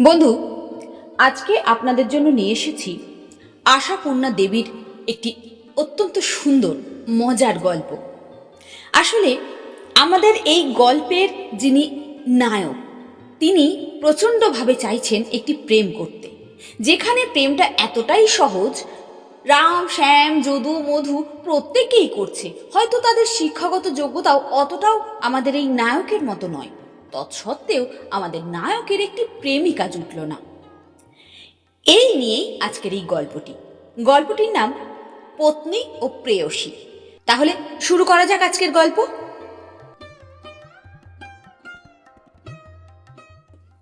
বন্ধু, আজকে আপনাদের জন্য নিয়ে এসেছি আশাপূর্ণা দেবীর একটি অত্যন্ত সুন্দর, মজার গল্প। আসলে আমাদের এই গল্পের যিনি নায়ক, তিনি প্রচণ্ডভাবে চাইছেন একটি প্রেম করতে, যেখানে প্রেমটা এতটাই সহজ, রাম, শ্যাম, যদু, মধু প্রত্যেকেই করছে। হয়তো তাদের শিক্ষাগত যোগ্যতাও অতটাও আমাদের এই নায়কের মতো নয়। তৎসত্ত্বেও আমাদের নায়কের একটি প্রেমিকা জুটল না। এই নিয়েই আজকের এই গল্পটি। গল্পটির নাম পত্নী ও প্রেয়সী। তাহলে শুরু করা যাক আজকের গল্প।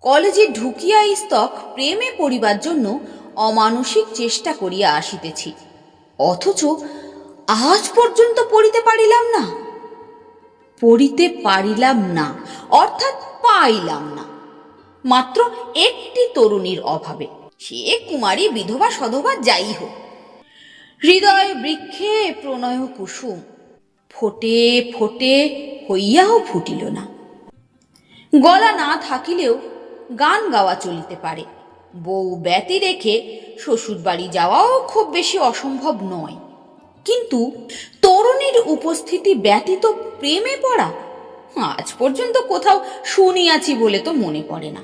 কলেজে ঢুকিয়া স্তক প্রেমে পড়িবার জন্য অমানসিক চেষ্টা করিয়া আসিতেছি। অথচ আজ পর্যন্ত পড়িতে পারিলাম না। পড়িতে পারিলাম না, অর্থাৎ পাইলাম না। মাত্র একটি তরুণীর অভাবে, সে কুমারী, বিধবা, সধবা, যাই হোক। হৃদয় বৃক্ষে প্রণয় কুসুম, ফোটে ফোটে হইয়াও ফুটিল না। গলা না থাকিলেও গান গাওয়া চলিতে পারে। বউ ব্যতি রেখে শ্বশুর বাড়ি যাওয়াও খুব বেশি অসম্ভব নয়। কিন্তু তরুণীর উপস্থিতি ব্যতীত প্রেমে পড়া? আজ পর্যন্ত কোথাও শুনিয়াছি বলে তো মনে পড়ে না।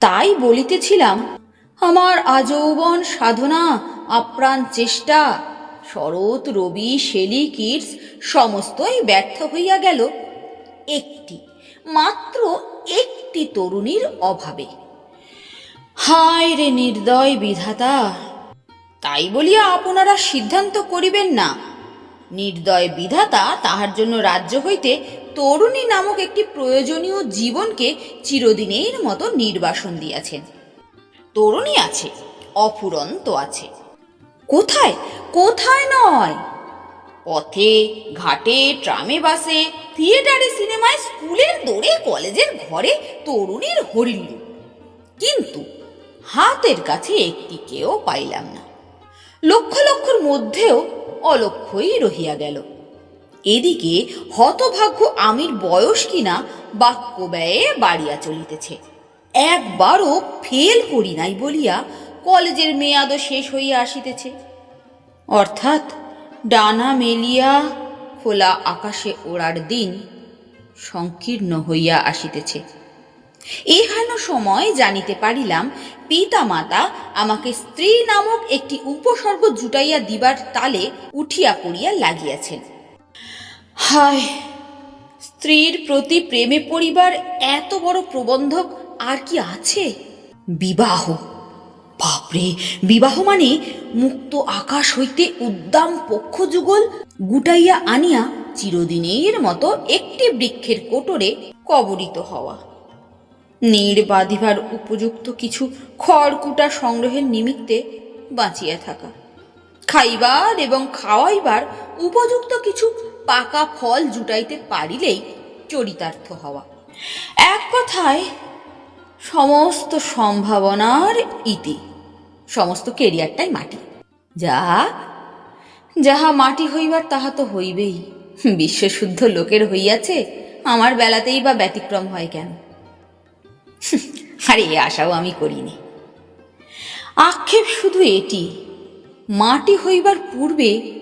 তাই বলিতেছিলাম, আমার আজৌবন সাধনা, আপ্রাণ চেষ্টা, শরৎ, রবি, শেলি কিডস সমস্তই ব্যর্থ হইয়া গেল। একটি, মাত্র একটি তরুণীর অভাবে। হায় রে নির্দয় বিধাতা! তাই বলিয়া আপনারা সিদ্ধান্ত করিবেন না। নির্দয় বিধাতা তাহার জন্য রাজ্য হইতে তরুণী নামক একটি প্রয়োজনীয় জীবনকে চিরদিনের মতো নির্বাসন দিয়াছেন। তরুণী আছে, অফুরন্ত আছে। কোথায়? কোথায় নয়? পথে, ঘাটে, ট্রামে, বাসে, থিয়েটারে, সিনেমায়, স্কুলের দৌড়ে, কলেজের ঘরে তরুণীর হরিল্লু কিন্তু হাতের কাছে একটি কেউ পাইলাম না। লক্ষ লক্ষর মধ্যেও অলক্ষই রহিয়া গেল। এদিকে হতভাগ্য আমির বয়স কিনা বাক্য ব্যয়ে বাড়িয়া চলিতেছে। একবারও ফেল করি নাই বলিয়া কলেজের মেয়াদও শেষ হইয়া আসিতেছে। অর্থাৎ ডানা মেলিয়া খোলা আকাশে ওড়ার দিন সংকীর্ণ হইয়া আসিতেছে। এহেন সময় জানিতে পারিলাম পিতা মাতা আমাকে স্ত্রী নামক একটি উপসর্গ জুটাইয়া দিবার তালে উঠিয়া পড়িয়া লাগিয়াছেন। হায়, স্ত্রীর প্রতি প্রেমে পড়িবার এত বড় প্রবন্ধক আর কি আছে? বিবাহ, বাপরে, বিবাহ মানে মুক্ত আকাশ হইতে উদ্দাম পক্ষ যুগল গুটাইয়া আনিয়া চিরদিনের মতো একটি বৃক্ষের কোটরে কবরিত হওয়া। নীড় বাঁধিবার উপযুক্ত কিছু খড়কুটা সংগ্রহের নিমিত্তে বাঁচিয়া থাকা। খাইবার এবং খাওয়াইবার উপযুক্ত কিছু পাকা ফল জুটাইতে পারিলেই চরিতার্থ হওয়া। এক কথায়, সমস্ত সম্ভাবনার ইতি, সমস্ত কেরিয়ারটাই মাটি। যা, যাহা মাটি হইবার তাহা তো হইবেই। বিশ্বশুদ্ধ লোকের হইয়াছে, আমার বেলাতেই বা ব্যতিক্রম হয় কেন? আরে, এ আশাও আমি করিনি। আক্ষেপ শুধু এটি, মাটি হইবার পূর্বে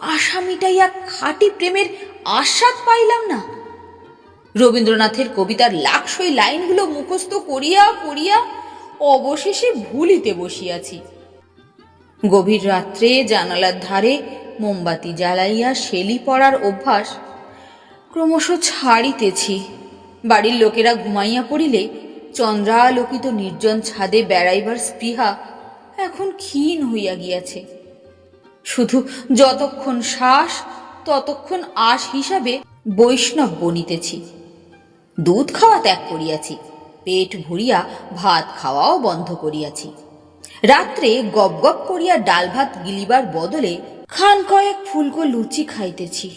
আশা মিটাইয়া খাঁটি প্রেমের আস্বাদ পাইলাম না। রবীন্দ্রনাথের কবিতার লাকসই লাইনগুলো মুখস্থ করিয়া করিয়া অবশেষে ভুলিতে বসিয়াছি। গভীর রাত্রে জানালার ধারে মোমবাতি জ্বালাইয়া শেলি পড়ার অভ্যাস ক্রমশ ছাড়িতেছি। বাড়ির লোকেরা ঘুমাইয়া পড়িলে চন্দ্রালোকিত নির্জন ছাদে বেড়াইবার স্পৃহা এখন ক্ষীণ হইয়া গিয়াছে। শুধু যতক্ষণ শ্বাস, ততক্ষণ আশ হিসাবে বৈষ্ণব বনিতেছি। দুধ খাওয়া ত্যাগ করিয়াছি, পেট ভরিয়া ভাত খাওয়াও বন্ধ করিয়াছি। রাত্রে গপ গপ করিয়া ডাল ভাত গিলিবার বদলে খান কয়েক ফুলকো লুচি খাইতেছি।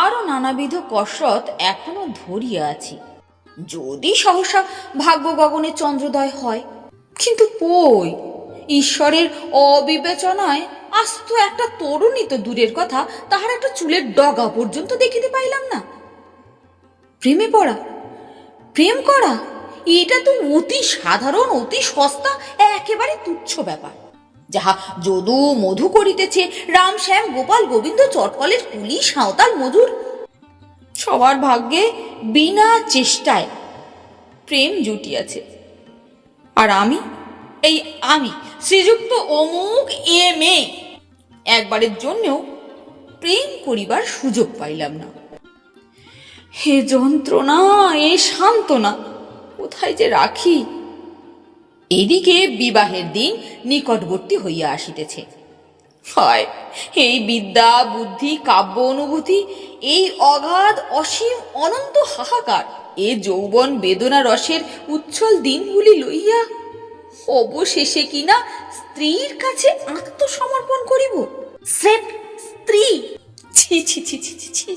আরও নানাবিধ কসরত এখনও ধরিয়া আছি। যদি সহসা ভাগ্য গগনে চন্দ্রোদয় হয়, কিন্তু কই? ঈশ্বরের অবিবেচনায় আস্ত একটা তরুণী তো দূরের কথা, তাহার একটা চুলের ডগা পর্যন্ত দেখিতে পাইলাম না। প্রেমে পড়া, প্রেম করা, এটা তো অতি সাধারণ, অতি সস্তা, একেবারে তুচ্ছ ব্যাপার। যাহা যদু মধু করিতেছে, রাম, শ্যাম, গোপাল, গোবিন্দ চটকলের কুলি, সাঁওতাল, মধুর সবার ভাগ্যে বিনা চেষ্টায় প্রেম জুটিয়াছে। আর আমি, এই আমি, শ্রীযুক্ত অমুক এ মে, একবারের জন্যও প্রেম করিবার সুযোগ পাইলাম না। হে যন্ত্রণা, এ সান্ত্বনা, কোথায় যে রাখি? এদিকে বিবাহের দিন নিকটবর্তী হইয়া আসিতেছে। হয়। এই বিদ্যা বুদ্ধি কাব্য অনুভূতি এই অগাধ অসীম অনন্ত হাহাকার এ যৌবন বেদনা রসের উচ্ছল দিনগুলি লইয়া অবশেষে কিনা স্ত্রীর কাছে আত্মসমর্পণ করিব। স্রেফ স্ত্রী। ছি ছি ছি ছি ছি ছি।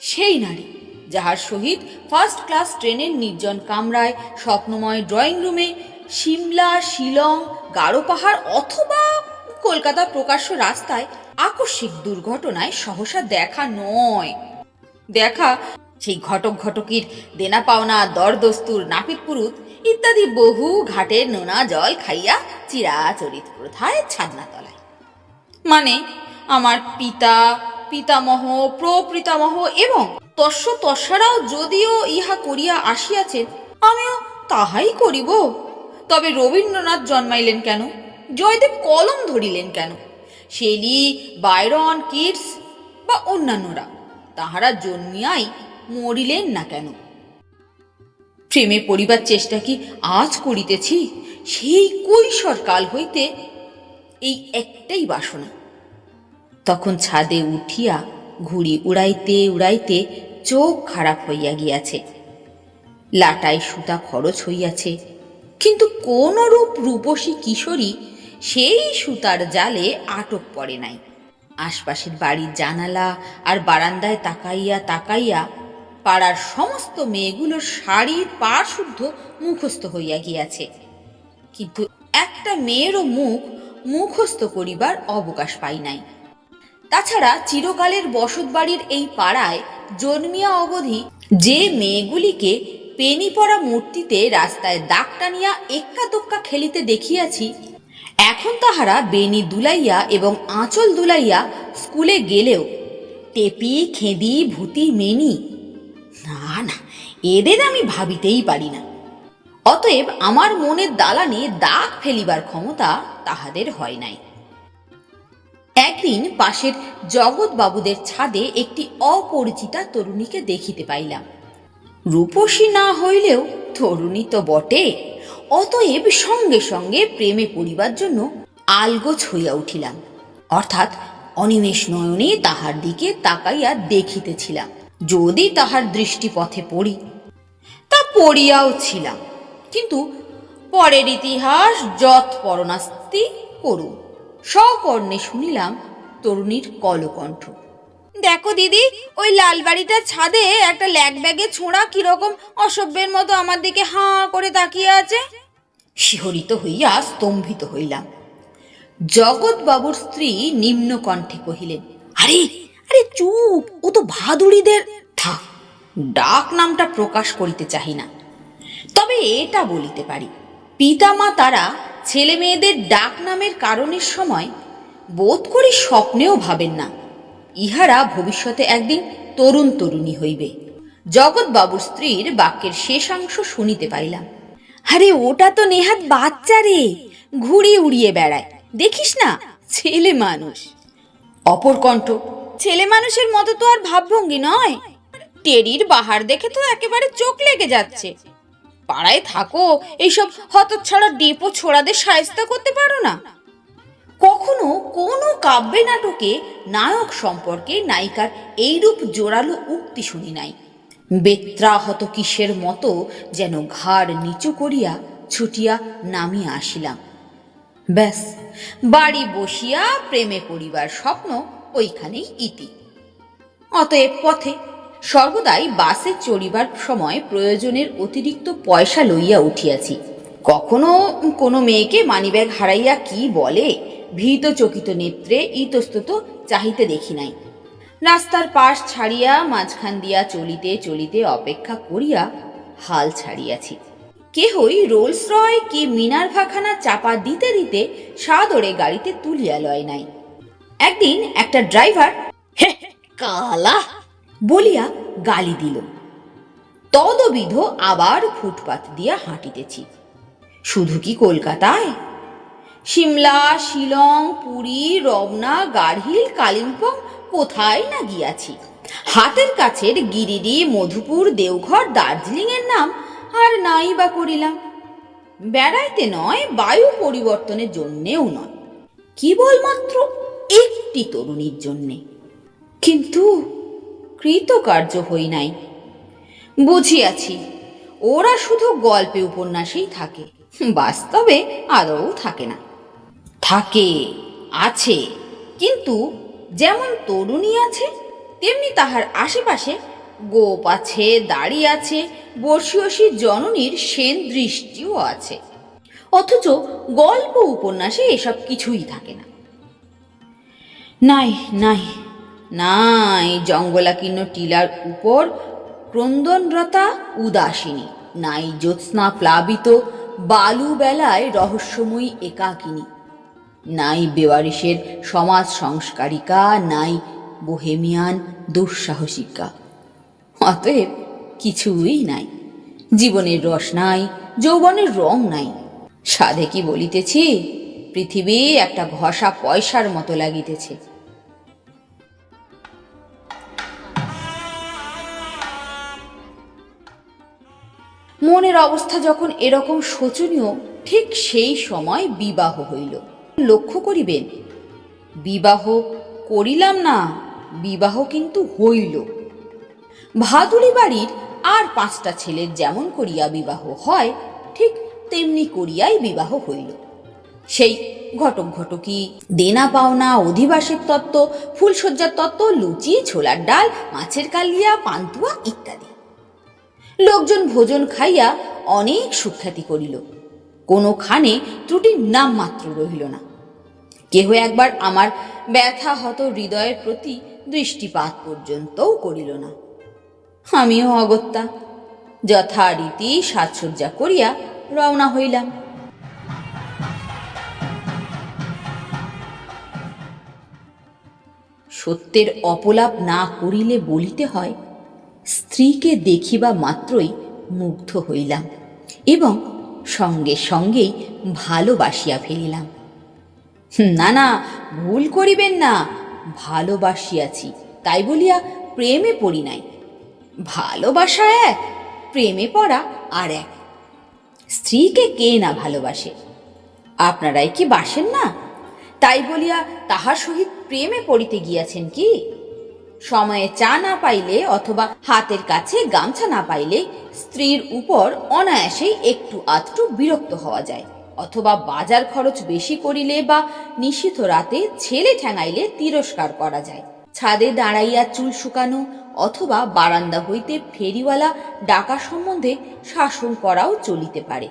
সেই নারী যাহার সহিত ফার্স্ট ক্লাস ট্রেনের নির্জন কামরায় স্বপ্নময় ড্রয়িং রুমে সিমলা শিলং গারো পাহাড় অথবা কলকাতা প্রকাশ্য রাস্তায় আকস্মিক দুর্ঘটনায় সহসা দেখা নয়। দেখা সেই ঘটক ঘটকির দেনা পাওনা দরদস্তুর নাপিত পুরুত ইত্যাদি বহু ঘাটের নোনা জল খাইয়া চিরাচরিত প্রথায় ছাদনা তলায়। মানে আমার পিতা, পিতামহ, প্রপিতামহ এবং তস্য তস্যারাও যদিও ইহা করিয়া আসিয়াছেন, আমিও তাহাই করিব। তবে রবীন্দ্রনাথ জন্মাইলেন কেন? জয়দেব কলম ধরিলেন কেন? শেলি, বাইরন, কিডস বা অন্যান্যরা, তাহারা জন্মিয়াই মরিলেন না কেন? প্রেমে পড়িবার চেষ্টা কি আজ করিতেছি? সেই কৈশোর কাল হইতে এই একটাই বাসনা। তখন ছাদে উঠিয়া ঘুড়ি উড়াইতে উড়াইতে চোখ খারাপ হইয়া গিয়াছে। লাটাই সুতা খরচ হইয়াছে। কিন্তু কোনরূপ রূপসী কিশোরী সেই সুতার জালে আটক পড়ে নাই। আশপাশের বাড়ির জানালা আর বারান্দায় তাকাইয়া তাকাইয়া পাড়ার সমস্ত মেয়েগুলোর শাড়ির পার শুদ্ধ মুখস্থ হইয়া গিয়াছে। কিন্তু একটা মেয়েরও মুখ মুখস্থ করিবার অবকাশ পাই নাই। তাছাড়া চিরকালের বসত বাড়ির এই পাড়ায় জন্মিয়া অবধি যে মেয়েগুলিকে পেনি পড়া মূর্তিতে রাস্তায় দাগ টানিয়া এক্কা দোক্কা খেলিতে দেখিয়াছি এখন তাহারা বেনি দুলাইয়া এবং আঁচল দুলাইয়া স্কুলে গেলেও টেপি, খেদি, ভূতি, মেনি। না না, এদের আমি ভাবিতেই পারি না। অতএব আমার মনের দালানে দাগ ফেলিবার ক্ষমতা তাহাদের হয় নাই। একদিন পাশের জগৎবাবুদের ছাদে একটি অপরিচিতা তরুণীকে দেখিতে পাইলাম। রূপসী না হইলেও তরুণী তো বটে। অতএব সঙ্গে সঙ্গে প্রেমে পড়িবার জন্য আলগোছ হইয়া উঠিলাম। অর্থাৎ অনিমেষ নয়নে তাহার দিকে তাকাইয়া দেখিতেছিলাম, যদি তাহার দৃষ্টিপথে পড়ি। তা পড়িয়াও ছিলাম, কিন্তু পরের ইতিহাস যৎ পরনাস্তি করু সকর্ণে শুনিলাম তরুণীর কলকণ্ঠ। দেখো দিদি, ওই লাল বাড়িটার ছাদে একটা ল্যাগ ব্যাগে ছোঁড়া কীরকম অসভ্যের মতো আমার দিকে হাঁ করে তাকিয়ে আছে। শিহরিত হইয়া স্তম্ভিত হইলাম। জগৎবাবুর স্ত্রী নিম্ন কণ্ঠে কহিলেন, আরে আরে চুপ, ও তো ভাদুড়িদের থাক, ডাক নামটা প্রকাশ করিতে চাহি না। তবে এটা বলিতে পারি, পিতামা তারা ছেলে মেয়েদের ডাক নামের কারণের সময় বোধ করি স্বপ্নেও ভাবেন না। ইহারা ভবিষ্যতে একদিন তরুণ তরুণী হইবে। জগৎবাবুর স্ত্রীর বাক্যের শেষাংশ শুনিতে পাইলাম। আরে ওটা তো নেহাত বাচ্চা রে ঘুড়ি উড়িয়ে বেড়ায়। দেখিস না ছেলে মানুষ। অপর কণ্ঠ ছেলে মানুষের মতো তো আর ভাবভঙ্গি নয়। টেরির বাহার দেখে তো একেবারে চোখ লেগে যাচ্ছে। পাড়ায় থাকো এইসব হতচ্ছাড়া ডেপো ছোড়াদের সায়স্তা করতে পারো না। কখনো কোনো কাব্যে নাটকে নায়ক সম্পর্কে নায়িকার এইরূপ জোরালো উক্তি শুনি নাই। বেত্রাহত কিসের মতো যেন ঘাড় নিচু করিয়া ছুটিয়া নামিয়া আসিলাম। ব্যাস, বাড়ি বসিয়া প্রেমে পড়িবার স্বপ্ন ওইখানেই ইতি। অতএব পথে সর্বদাই বাসে চড়িবার সময় প্রয়োজনের অতিরিক্ত পয়সা লইয়া উঠিয়াছি। কখনো কোনো মেয়েকে মানিব্যাগ হারাইয়া কি বলে? ভীত চকিত নেত্রে ইতস্তত চাহিতে দেখি নাই। রাস্তার পাশ ছাড়িয়া মাঝখান দিয়া চলিতে চলিতে অপেক্ষা করিয়া হাল ছাড়িয়াছি। কেহই রোলস রয় কি মিনার ভাখানা চাপা দিতে দিতে সাদরে গাড়িতে তুলিয়া লয় নাই। একদিন একটা ড্রাইভার কালা! বলিয়া গালি দিল। তদবিধ আবার ফুটপাত দিয়া হাঁটিতেছি। শুধু কি কলকাতায়? সিমলা শিলং, পুরী, রমনা গাড়হিল কালিম্পং কোথায় না গিয়াছি? হাতের কাছের গিরিডি, মধুপুর, দেওঘর দার্জিলিং এর নাম আর নাই বা করিলাম। বেড়াইতে নয়, বায়ু পরিবর্তনের জন্যেও নয়। কেবলমাত্র একটি তরুণীর জন্যে। কিন্তু কৃতকার্য হই নাই। বুঝিয়াছি, ওরা শুধু গল্পে উপন্যাসেই থাকে, বাস্তবে আদৌ থাকে না। থাকে, আছে। কিন্তু যেমন তরুণী আছে, তেমনি তাহার আশেপাশে গোপ আছে, দাড়ি আছে, বর্ষীয়সী জননীর সেন দৃষ্টিও আছে। অথচ গল্প উপন্যাসে এসব কিছুই থাকে না। নাই নাই নাই, জঙ্গলাকীর্ণ টিলার উপর ক্রন্দনরতা উদাসিনী, নাই জ্যোৎস্না প্লাবিত বালু বেলায় রহস্যময়ী একাকিনী। নাই বেওয়ারিশের সমাজ সংস্কারিকা, নাই বোহেমিয়ান দুঃসাহসিকা। অতএব কিছুই নাই। জীবনের রস নাই, যৌবনের রং নাই। সাধে কি বলিতেছি? পৃথিবী একটা ঘষা পয়সার মতো লাগিতেছে। মনের অবস্থা যখন এরকম শোচনীয়, ঠিক সেই সময় বিবাহ হইল। লক্ষ্য করিবেন, বিবাহ করিলাম না, বিবাহ কিন্তু হইল। ভাদুড়ি বাড়ির আর পাঁচটা ছেলের যেমন করিয়া বিবাহ হয়, ঠিক তেমনি করিয়াই বিবাহ হইল। সেই ঘটক ঘটকি, দেনা পাওনা, অধিবাসের তত্ত্ব ফুলসজ্জার তত্ত্ব, লুচি, ছোলার ডাল, মাছের কালিয়া, পান্তুয়া ইত্যাদি। লোকজন ভোজন খাইয়া অনেক সুখ্যাতি করিল। কোনোখানে ত্রুটির নাম মাত্র রহিল না। কেহ একবার আমার ব্যথা হত হৃদয়ের প্রতি দৃষ্টিপাত পর্যন্তও করিল না। আমিও অগত্যা যথারীতি সাজসজ্জা করিয়া রওনা হইলাম। সত্যের অপলাপ না করিলে বলিতে হয়, স্ত্রীকে দেখিবা মাত্রই মুগ্ধ হইলাম এবং সঙ্গে সঙ্গেই ভালোবাসিয়া ফেলিলাম। না না, ভুল করিবেন না। ভালোবাসিয়াছি, তাই বলিয়া প্রেমে পড়ি নাই। ভালোবাসা এক, প্রেমে পড়া আর এক। স্ত্রীকে কে না ভালোবাসে? আপনারাই কি বাসেন না? তাই বলিয়া তাহার সহিত প্রেমে পড়িতে গিয়াছেন কি? সময়ে চা না পাইলে অথবা হাতের কাছে গামছা না পাইলে স্ত্রীর উপর অনায়াসেই একটু আধটু বিরক্ত হওয়া যায়। অথবা বাজার খরচ বেশি করিলে বা নিষিদ্ধ রাতে ছেলে ঠ্যাঙাইলে তিরস্কার করা যায়। ছাদে দাঁড়াইয়া চুল শুকানো অথবা বারান্দা হইতে ফেরিওয়ালা ডাকা সম্বন্ধে শাসন করাও চলিতে পারে।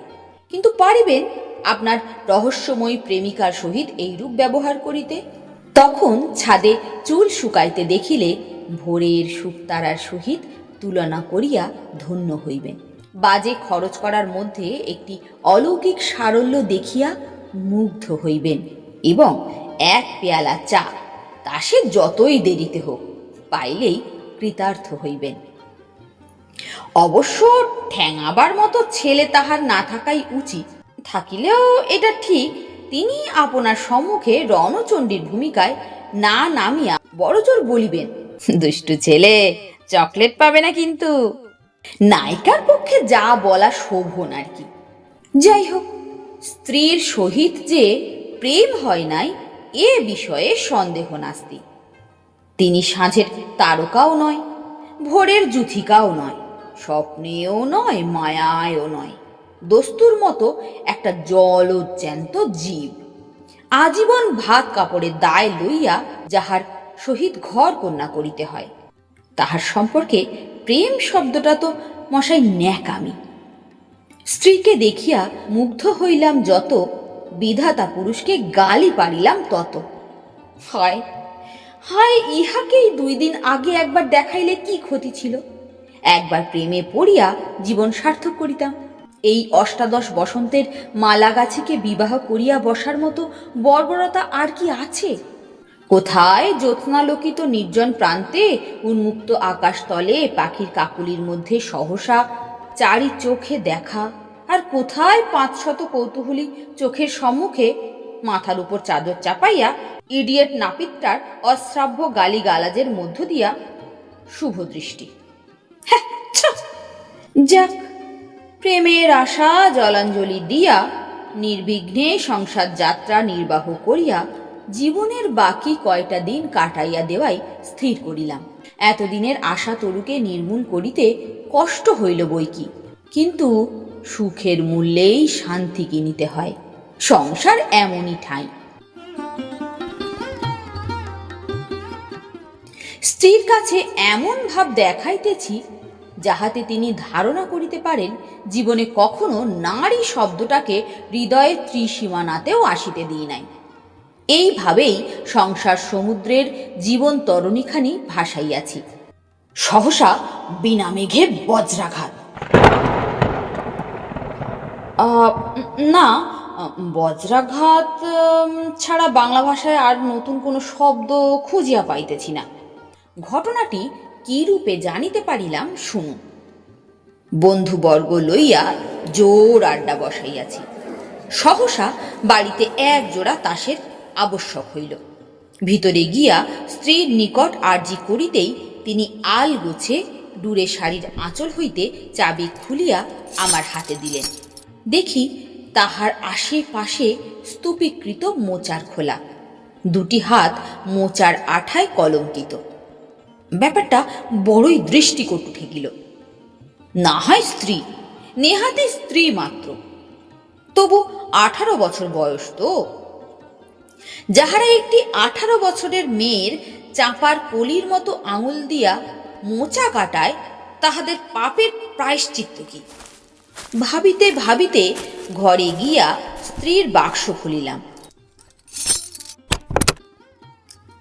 কিন্তু পারিবেন আপনার রহস্যময়ী প্রেমিকার সহিত এইরূপ ব্যবহার করিতে? তখন ছাদে চুল শুকাইতে দেখিলে ভোরের শুকতারার সহিত তুলনা করিয়া ধন্য হইবেন। বাজে খরচ করার মধ্যে একটি অলৌকিক সারল্য দেখিয়া মুগ্ধ হইবেন এবং এক পেয়ালা চা তা সে যতই দেরিতে হোক পাইলেই কৃতার্থ হইবেন। অবশ্য ঠ্যাঙাবার মতো ছেলে তাহার না থাকাই উচিত। থাকিলেও এটা ঠিক, তিনি আপনার সম্মুখে রণচণ্ডীর ভূমিকায় না নামিয়া বড়জোর বলিবেন, দুষ্টু ছেলে, চকলেট পাবে না কিন্তু। নায়িকার পক্ষে যা বলা শোভন আর কি। যাই হোক, স্ত্রীর সহিত যে প্রেম হয় নাই, এ বিষয়ে সন্দেহ নাস্তি তিনি সাঁঝের তারকাও নয়, ভোরের জুথিকাও নয়, স্বপ্নেও নয়, মায়ায়ও নয়। দস্তুর মতো একটা জল জলজ্যান্ত জীব। আজীবন ভাত কাপড়ে দায় লইয়া যাহার সহিত ঘর কন্যা করিতে হয়, তাহার সম্পর্কে প্রেম শব্দটা তো মশাই ন্যাকামি। স্ত্রীকে দেখিয়া মুগ্ধ হইলাম যত, বিধাতা পুরুষকে গালি পারিলাম তত। হয়, হায় ইহাকেই দুই দিন আগে একবার দেখাইলে কি ক্ষতি ছিল? একবার প্রেমে পড়িয়া জীবন সার্থক করিতাম। এই অষ্টাদশ বসন্তের মালাগাছিকে বিবাহ করিয়া বসার মতো বর্বরতা আর কি আছে? কোথায় জ্যোৎস্নালোকিত নির্জন প্রান্তে উন্মুক্ত আকাশতলে পাখির কাকুলির মধ্যে সহসা চারি চোখে দেখা? আর কোথায় পাঁচশত কৌতূহলী চোখের সম্মুখে মাথার উপর চাদর চাপাইয়া ইডিয়েট নাপিতটার অশ্রাব্য গালিগালাজের মধ্য দিয়া শুভ দৃষ্টি হ্যাঁ, যাক প্রেমের আশা জলাঞ্জলি দিয়া নির্বিঘ্নে সংসার যাত্রা নির্বাহ করিয়া জীবনের বাকি কয়টা দিন কাটাইয়া দেওয়াই স্থির করিলাম। এতদিনের আশা তরুকে নির্মূল করিতে কষ্ট হইল বই কি। কিন্তু সুখের মূল্যেই শান্তি কিনিতে হয়, সংসার এমনই ঠাঁই। স্ত্রীর কাছে এমন ভাব দেখাইতেছি, যাহাতে তিনি ধারণা করিতে পারেন জীবনে কখনো নারী শব্দটাকে হৃদয়ের ত্রিসীমানাতেও আসিতে দিই নাই। এইভাবেই সংসার সমুদ্রের জীবন তরণীখানি ভাসাইয়াছি। সহসা বিনা মেঘে বজ্রাঘাত। না, বজ্রাঘাত ছাড়া বাংলা ভাষায় আর নতুন কোনো শব্দ খুঁজিয়া পাইতেছি না। ঘটনাটি কি রূপে জানিতে পারিলাম, শুনুন। বন্ধুবর্গ লইয়া জোর আড্ডা বসাইয়াছি। সহসা বাড়িতে এক জোড়া তাসের আবশ্যক হইল। ভিতরে গিয়া স্ত্রীর নিকট আর্জি করিতেই তিনি আল গুছে দূরে শাড়ির আঁচল হইতে চাবি খুলিয়া আমার হাতে দিলেন। দেখি তাহার আশেপাশে স্তূপীকৃত মোচার খোলা। দুটি হাত মোচার আঠায় কলঙ্কিত। ব্যাপারটা বড়ই দৃষ্টিকটু ঠেকিল। না হয় স্ত্রী, নেহাতে স্ত্রী মাত্র। তবু আঠারো বছর বয়স তো। যাহারা একটি আঠারো বছরের মেয়ের চাপার কলির মতো আঙুল দিয়া মোচা কাটায়, তাহাদের পাপের প্রায়শ্চিত্ত কি? ভাবিতে ভাবিতে ঘরে গিয়া স্ত্রীর বাক্স খুলিলাম।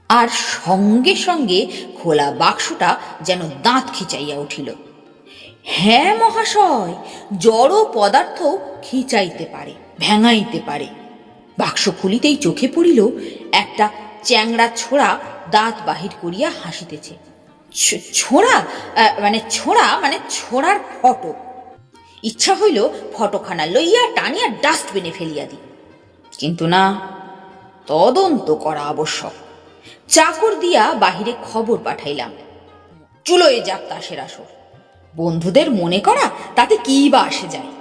আর সঙ্গে সঙ্গে খোলা বাক্সটা যেন দাঁত খিচাইয়া উঠিল। হ্যাঁ মহাশয়, জড় পদার্থ খিচাইতে পারে, ভেঙাইতে পারে। বাক্স খুলিতেই চোখে পড়িল, একটা চ্যাংড়া ছোড়া দাঁত বাহির করিয়া হাসিতেছে। ছোড়া? মানে ছোড়া মানে ছোড়ার ফটো। ইচ্ছা হইল ফটোখানা লইয়া টানিয়া ডাস্টবিনে ফেলিয়া দিই। কিন্তু না, তদন্ত করা আবশ্যক। চাকর দিয়া বাহিরে খবর পাঠাইলাম। চুলোয় যাক তাসের আসর বন্ধুদের মনে করা তাতে কি বা আসে যায়।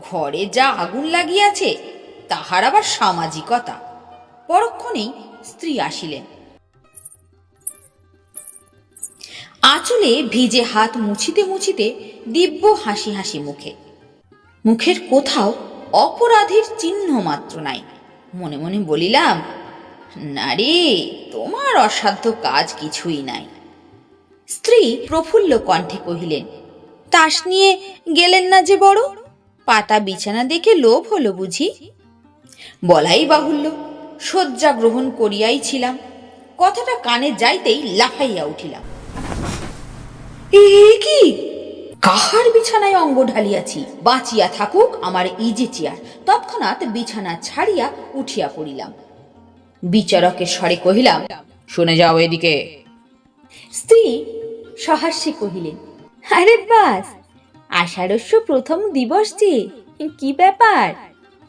ঘরে যা আগুন লাগিয়াছে তাহার আবার সামাজিকতা। পরক্ষণেই স্ত্রী আসিলেন। আঁচলে ভিজে হাত মুছিতে মুছিতে দিব্য হাসি হাসি মুখে। মুখের কোথাও অপরাধীর চিহ্ন মাত্র নাই। মনে মনে বলিলাম নারী তোমার অসাধ্য কাজ কিছুই নাই। স্ত্রী প্রফুল্ল কণ্ঠে কহিলেন, তাস নিয়ে গেলেন না যে বড়? পাতা বিছানা দেখে লোভ হলো বুঝি? বলাই বাহুল্য। শয্যা গ্রহণ করিয়াই ছিলাম। কথাটা কানে যাইতেই লাফাইয়া উঠিলাম। কি? কাহার বিছানায় অঙ্গ ঢালিয়াছি? বাঁচিয়া থাকুক আমার ইজি চেয়ার। তৎক্ষণাৎ বিছানা ছাড়িয়া উঠিয়া পড়িলাম। বিচারকের স্বরে কহিলাম, শুনে যাও এদিকে। স্ত্রী সহাস্যে কহিলেন, আরে বাস, আষাঢ়স্য প্রথম দিবস যে, কি ব্যাপার?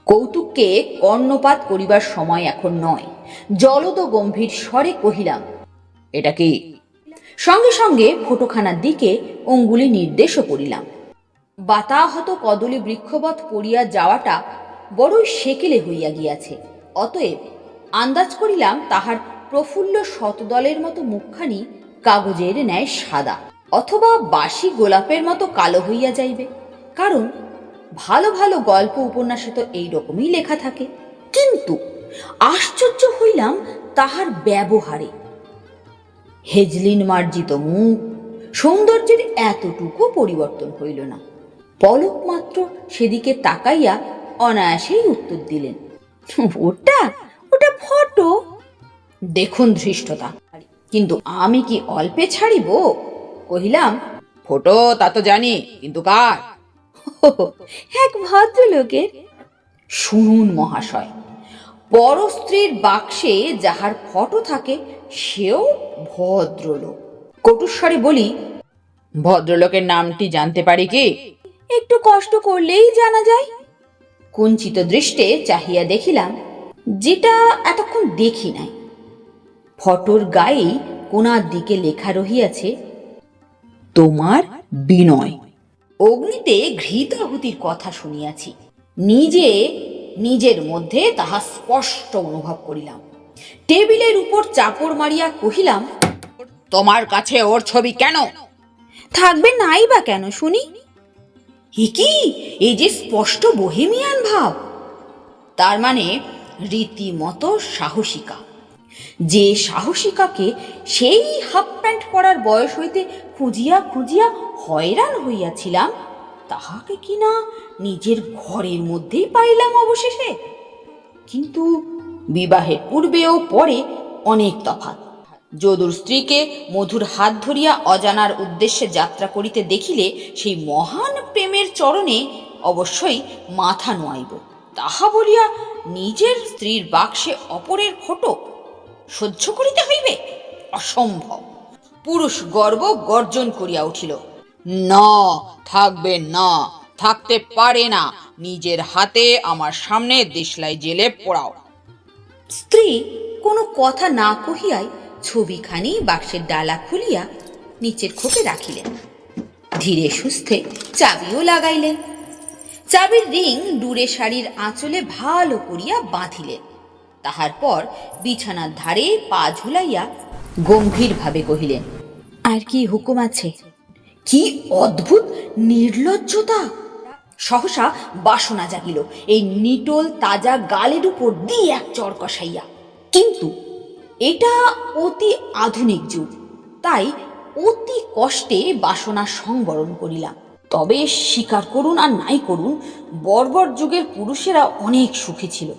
কৌতুককে কর্ণপাত করিবার সময় এখন নয়। জলদ গম্ভীর স্বরে কহিলাম, এটা কি? সঙ্গে সঙ্গে ফটোখানার দিকে অঙ্গুলি নির্দেশও করিলাম। বাতাহত কদলী বৃক্ষবৎ পড়িয়া যাওয়াটা বড়ই সেকেলে হইয়া গিয়াছে। অতএব আন্দাজ করিলাম তাহার প্রফুল্ল শতদলের মতো মুখখানি কাগজের ন্যায় সাদা, অথবা বাসি গোলাপের মতো কালো হইয়া যাইবে। কারণ ভালো ভালো গল্প উপন্যাসে তো এই রকমই লেখা থাকে। কিন্তু আশ্চর্য হইলাম তাহার ব্যবহারে। হেজলিন মার্জিত মুখ, সৌন্দর্যের এতটুকু পরিবর্তন হইল না। পলক মাত্র সেদিকে তাকাইয়া অনায়াসেই উত্তর দিলেন, ওটা ওটা ফটো? দেখুন ধৃষ্টতা, কিন্তু আমি কি অল্পে ছাড়িব? কহিলাম, ফটো তা তো জানি, কিন্তু কার? এক ভদ্রলোকের। শুনুন মহাশয় বড় স্ত্রীর বাক্সে যাহার ফটো থাকে সেও ভদ্রলোক। কটুস্বরে বলি ভদ্রলোকের নামটি জানতে পারি কি? একটু কষ্ট করলেই জানা যায়। কুঞ্চিত দৃষ্টে চাহিয়া দেখিলাম যেটা এতক্ষণ দেখি নাই। ফটোর গায়েই কোনার দিকে লেখা রহিয়াছে তোমার বিনয়। অগ্নিতে ঘৃতাহুতির কথা শুনিয়াছি। নিজে, নিজের মধ্যে তাহা স্পষ্ট অনুভব করিলাম। টেবিলের উপর চাপড় মারিয়া কহিলাম, তোমার কাছে ওর ছবি কেন? থাকবে নাই বা কেন, শুনি। কি? এই যে স্পষ্ট বহেমিয়ান ভাব! তার মানে রীতিমতো সাহসিকা। যে সাহসিকাকে সেই হাফ প্যান্ট পরার বয়স হইতে খুঁজিয়া খুঁজিয়া হয়রান হইয়াছিলাম, তাহাকে কিনা নিজের ঘরের মধ্যেই পাইলাম অবশেষে। কিন্তু বিবাহের পূর্বে ও পরে অনেক তফাৎ। যদুর স্ত্রীকে মধুর হাত ধরিয়া অজানার উদ্দেশ্যে যাত্রা করিতে দেখিলে সেই মহান প্রেমের চরণে অবশ্যই মাথা নোয়াইব। তাহা বলিয়া নিজের স্ত্রীর বাক্সে অপরের ফটো সহ্য করিতে হইবে? অসম্ভব। পুরুষ গর্ব গর্জন করিয়া উঠিল, না, থাকবে না, থাকতে পারে না। নিজের হাতে আমার সামনে দেশলাই জেলে পোড়াও। স্ত্রী কোনো কথা না কহিয়াই ছবিখানি বাক্সের ডালা খুলিয়া নিচের খোপে রাখিলেন। ধীরে সুস্থে চাবিও লাগাইলেন। চাবির রিং ডুরে শাড়ির আঁচলে ভালো করিয়া বাঁধিলেন। তাহার পর বিছানার ধারে পা ঝুলাইয়া গম্ভীরভাবে কহিলেন আর কি হুকুম আছে? কি অদ্ভুত নির্লজ্জতা! সহসা বাসনা জাগিল এই নিটোল তাজা গালের উপর দিয়ে এক চর কষাইয়া। কিন্তু এটা অতি আধুনিক যুগ তাই অতি কষ্টে বাসনা সংবরণ করিলাম। তবে স্বীকার করুন আর নাই করুন বর্বর যুগের পুরুষেরা অনেক সুখী ছিল।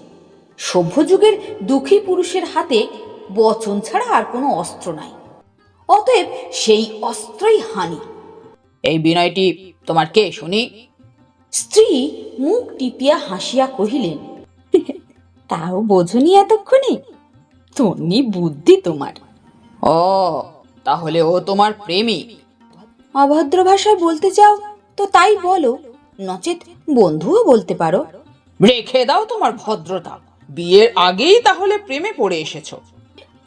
সভ্য যুগের দুঃখী পুরুষের হাতে বচন ছাড়া আর কোনো অস্ত্র নাই। অতএব সেই অস্ত্রই হানি। এই বিনয়টি তোমার কে শুনি? স্ত্রী মুখ টিপিয়া হাসিয়া কহিলেন তাও বোঝনি এতক্ষণে? তন্নি বুদ্ধি তোমার। ও তাহলে ও তোমার প্রেমিক অভদ্র ভাষায় বলতে চাও তো তাই বলো। নচেত বন্ধুও বলতে পারো। রেখে দাও তোমার ভদ্রতা। বিয়ের আগেই তাহলে প্রেমে পড়ে এসেছ।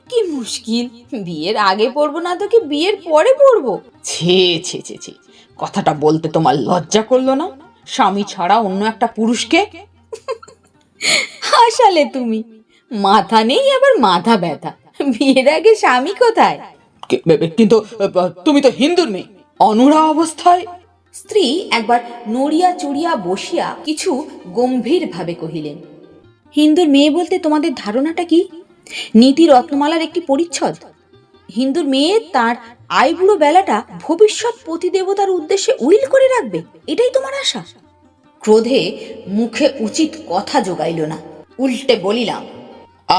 কি মুশকিল বিয়ের আগে পড়ব না তো কি বিয়ের পরে পড়ব? ছে ছে ছে ছে কথাটা বলতে তোমার লজ্জা করল না? স্বামী ছাড়া অন্য একটা পুরুষকে? হাসালে তুমি। মাথা নেই আবার মাথা ব্যথা। বিয়ের আগে স্বামী কোথায়? কিন্তু তুমি তো হিন্দুর মেয়ে। অনুরা অবস্থায়? স্ত্রী একবার নড়িয়া চড়িয়া বসিয়া কিছু গম্ভীর ভাবে কহিলেন হিন্দুর মেয়ে বলতে তোমাদের ধারণাটা কি? নীতি রত্নমালার একটি পরিচ্ছদ। হিন্দুর মেয়ে তার আইবুড়ো বেলাটা ভবিষ্যৎ পতিদেবতার উদ্দেশ্যে উইল করে রাখবে, এটাই তোমার আশা? ক্রোধে মুখে উচিত কথা জোগাইল না, উল্টে বলিলাম,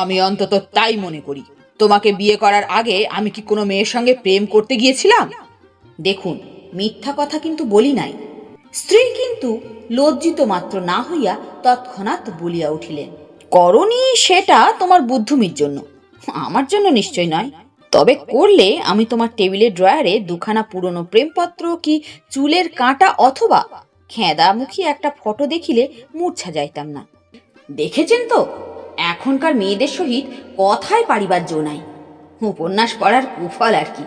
আমি অন্তত তাই মনে করি। তোমাকে বিয়ে করার আগে আমি কি কোনো মেয়ের সঙ্গে প্রেম করতে গিয়েছিলাম? দেখুন, মিথ্যা কথা কিন্তু বলি নাই। স্ত্রী কিন্তু লজ্জিত মাত্র না হইয়া তৎক্ষণাৎ বলিয়া উঠিলেন করনি সেটা তোমার বুদ্ধুমির জন্য। আমার জন্য নিশ্চয় নয়। তবে করলে আমি তোমার টেবিলের ড্রয়ারে দুখানা পুরনো প্রেমপত্র কি চুলের কাঁটা অথবা খেঁদামুখী একটা ফটো দেখিলে মূর্ছা যাইতাম না। দেখেছেন তো, এখনকার মেয়েদের সহিত কথায় পারিবার জো নাই। উপন্যাস পড়ার কুফল আর কি।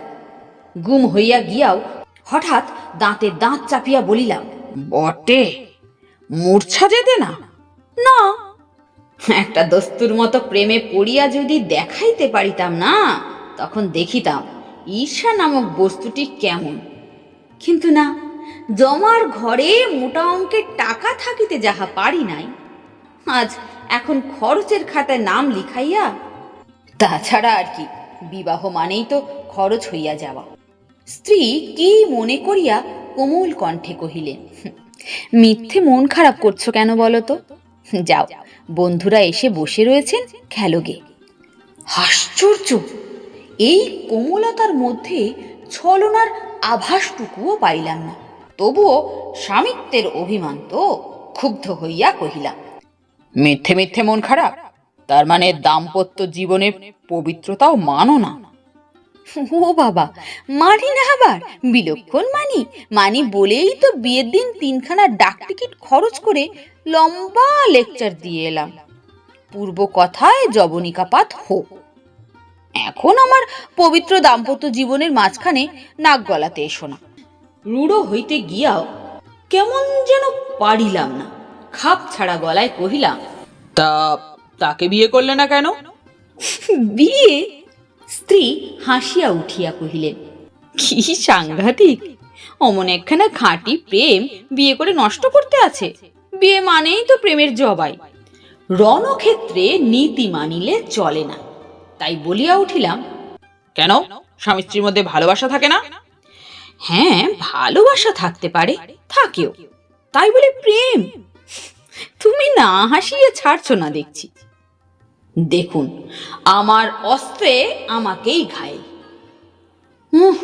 গুম হইয়া গিয়াও হঠাৎ দাঁতে দাঁত চাপিয়া বলিলাম, বটে, মূর্ছা যেতে না? না একটা দস্তুর মতো প্রেমে পড়িয়া যদি দেখাইতে পারিতাম না, তখন দেখিতাম ঈর্ষা নামক বস্তুটি কেমন। কিন্তু না, জমার ঘরে মোটা অঙ্কের টাকা থাকিতে যাহা পারি নাই, আজ এখন খরচের খাতায় নাম লিখাইয়া তাছাড়া আর কি, বিবাহ মানেই তো খরচ হইয়া যাওয়া। স্ত্রী কি মনে করিয়া কোমল কণ্ঠে কহিলেন, মিথ্যে মন খারাপ করছ কেন বলো তো? যাও বন্ধুরা এসে বসে রয়েছেন খেলোগে। আশ্চর্য! এই কোমলতার মধ্যে ছলনার আভাসটুকুও পাইলাম না। তবুও স্বামিত্বের অভিমান তো ক্ষুব্ধ হইয়া কহিলাম মিথ্যে মিথ্যে মন খারাপ তার মানে দাম্পত্য জীবনে পবিত্রতাও মানো না। ও বাবা মানি না আবার বিলক্ষণ মানি। মানি বলেই তো বিয়ের দিন তিনখানা ডাক টিকিট খরচ করে লম্বা লেকচার দিয়ে এলাম। পূর্ব কথায় জবনিকাপাত হোক। এখন আমার পবিত্র দাম্পত্য জীবনের মাঝখানে নাক গলাতে এসো না। রূঢ় হইতে গিয়াও কেমন যেন পারিলাম না। খাপ ছাড়া গলায় কহিলাম তা তাকে বিয়ে করলে না কেন? বিয়ে? স্ত্রী হাসিয়া উঠিয়া কহিলেন কি সাংঘাতিক! অমন একখানা খাঁটি প্রেম বিয়ে করে নষ্ট করতে আছে। বিয়ে মানেই তো প্রেমের জবাই। রণক্ষেত্রে নীতি মানিলে চলে না। তাই বলিয়া উঠিলাম কেন? স্বামী স্ত্রীর মধ্যে ভালোবাসা থাকে না? হ্যাঁ ভালোবাসা থাকতে পারে থাকেও। তাই বলে প্রেম। তুমি না হাসিয়ে ছাড়ছো না দেখছি। দেখুন আমার অস্ত্রে আমাকেই উহ,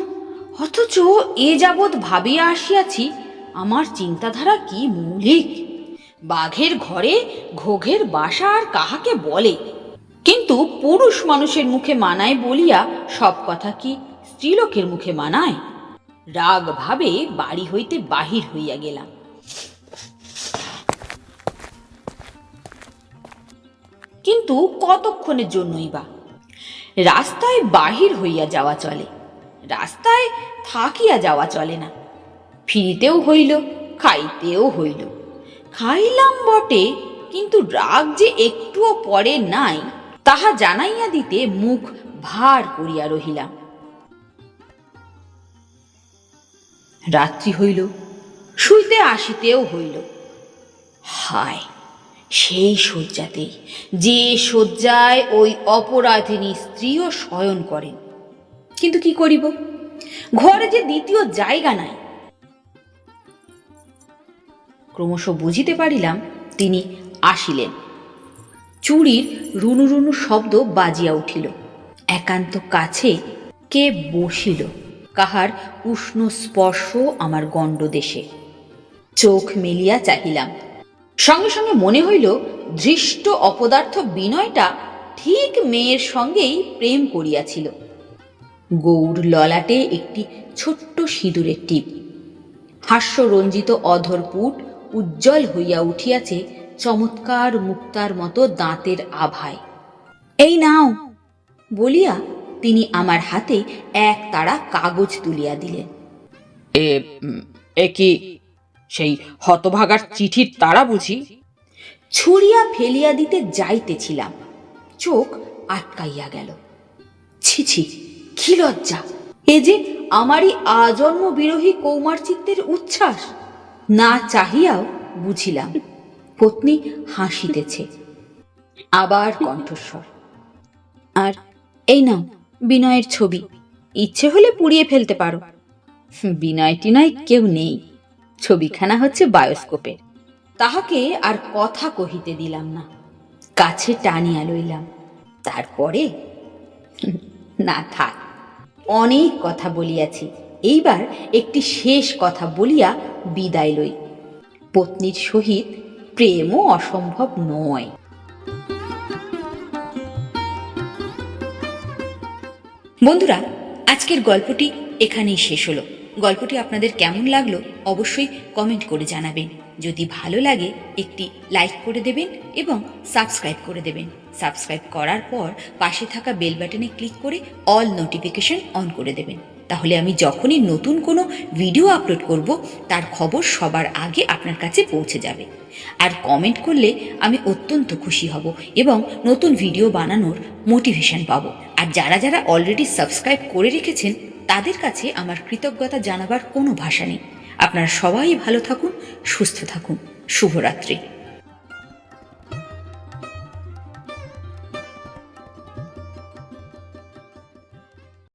অথচ এ যাবৎ ভাবিয়া আসিয়াছি আমার চিন্তাধারা কি মৌলিক? বাঘের ঘরে ঘোঘের বাসা আর কাহাকে বলে। কিন্তু পুরুষ মানুষের মুখে মানায় বলিয়া সব কথা কি স্ত্রীলোকের মুখে মানায়? রাগ ভাবে বাড়ি হইতে বাহির হইয়া গেলাম। কিন্তু কতক্ষণের জন্যই বা? রাস্তায় বাহির হইয়া যাওয়া চলে। রাস্তায় থাকিয়া যাওয়া চলে না। ফিরিতেও হইল, খাইতেও হইল। খাইলাম বটে, কিন্তু রাগ যে একটুও পরে নাই, তাহা জানাইয়া দিতে মুখ ভার করিয়া রহিলাম। রাত্রি হইল, শুইতে আসিতেও হইল। হায়, সেই শয্যাতেই, যে শয্যায় ওই অপরাধিনী স্ত্রীও শয়ন করেন। কিন্তু কি করিব? ঘরে যে দ্বিতীয় জায়গা নাই ক্রমশ বুঝিতে পারিলাম তিনি আসিলেন। চুরির রুনু রুনু শব্দ বাজিয়া উঠিল। একান্ত কাছে কে বসিল? কাহার উষ্ণ স্পর্শ আমার গণ্ডদেশে। চোখ মেলিয়া চাহিলাম। সঙ্গে সঙ্গে মনে হইল, ধৃষ্ট অপদার্থ বিনয়টা ঠিক মেয়ের সঙ্গেই প্রেম করিয়াছিল। গৌর ললাটে একটি ছোট্ট সিঁদুরের টিপ। হাস্যরঞ্জিত অধরপুট উজ্জ্বল হইয়া উঠিয়াছে চমৎকার মুক্তার মতো দাঁতের আভায়। এই নাও বলিয়া তিনি আমার হাতে এক তাড়া কাগজ তুলিয়া দিলেন। এ এ কি সেই হতভাগার চিঠির তারা বুঝি? ছুড়িয়া ফেলিয়া দিতে যাইতেছিলাম। চোখ আটকাইয়া গেল। ছি ছি কি লজ্জা! এ যে আমারই আজন্ম বিরোহী কৌমার চিত্তের উচ্ছ্বাস! না চাহিয়াও বুঝিলাম, পত্নী হাসিতেছে, আবার কণ্ঠস্বর। আর এই নাও বিনয়ের ছবি, ইচ্ছে হলে পুড়িয়ে ফেলতে পারো। বিনয় টিনয় কেউ নেই, ছবিখানা হচ্ছে বায়োস্কোপের। তাহাকে আর কথা কহিতে দিলাম না, কাছে টানিয়া লইলাম। তারপরে, না থাক, অনেক কথা বলিয়াছি। এইবার একটি শেষ কথা বলিয়া বিদায় লই। পত্নীর সহিত প্রেমও অসম্ভব নয়। বন্ধুরা, আজকের গল্পটি এখানেই শেষ হলো। গল্পটি আপনাদের কেমন লাগল অবশ্যই কমেন্ট করে জানাবেন। যদি ভালো লাগে, একটি লাইক করে দেবেন এবং সাবস্ক্রাইব করে দেবেন। সাবস্ক্রাইব করার পর পাশে থাকা বেল বাটনে ক্লিক করে অল নোটিফিকেশন অন করে দেবেন। তাহলে আমি যখনই নতুন কোনো ভিডিও আপলোড করব, তার খবর সবার আগে আপনার কাছে পৌঁছে যাবে। আর কমেন্ট করলে আমি অত্যন্ত খুশি হব এবং নতুন ভিডিও বানানোর মোটিভেশন পাবো। আর যারা যারা অলরেডি সাবস্ক্রাইব করে রেখেছেন, তাদের কাছে আমার কৃতজ্ঞতা জানাবার কোনো ভাষা নেই। আপনারা সবাই ভালো থাকুন, সুস্থ থাকুন। শুভরাত্রি।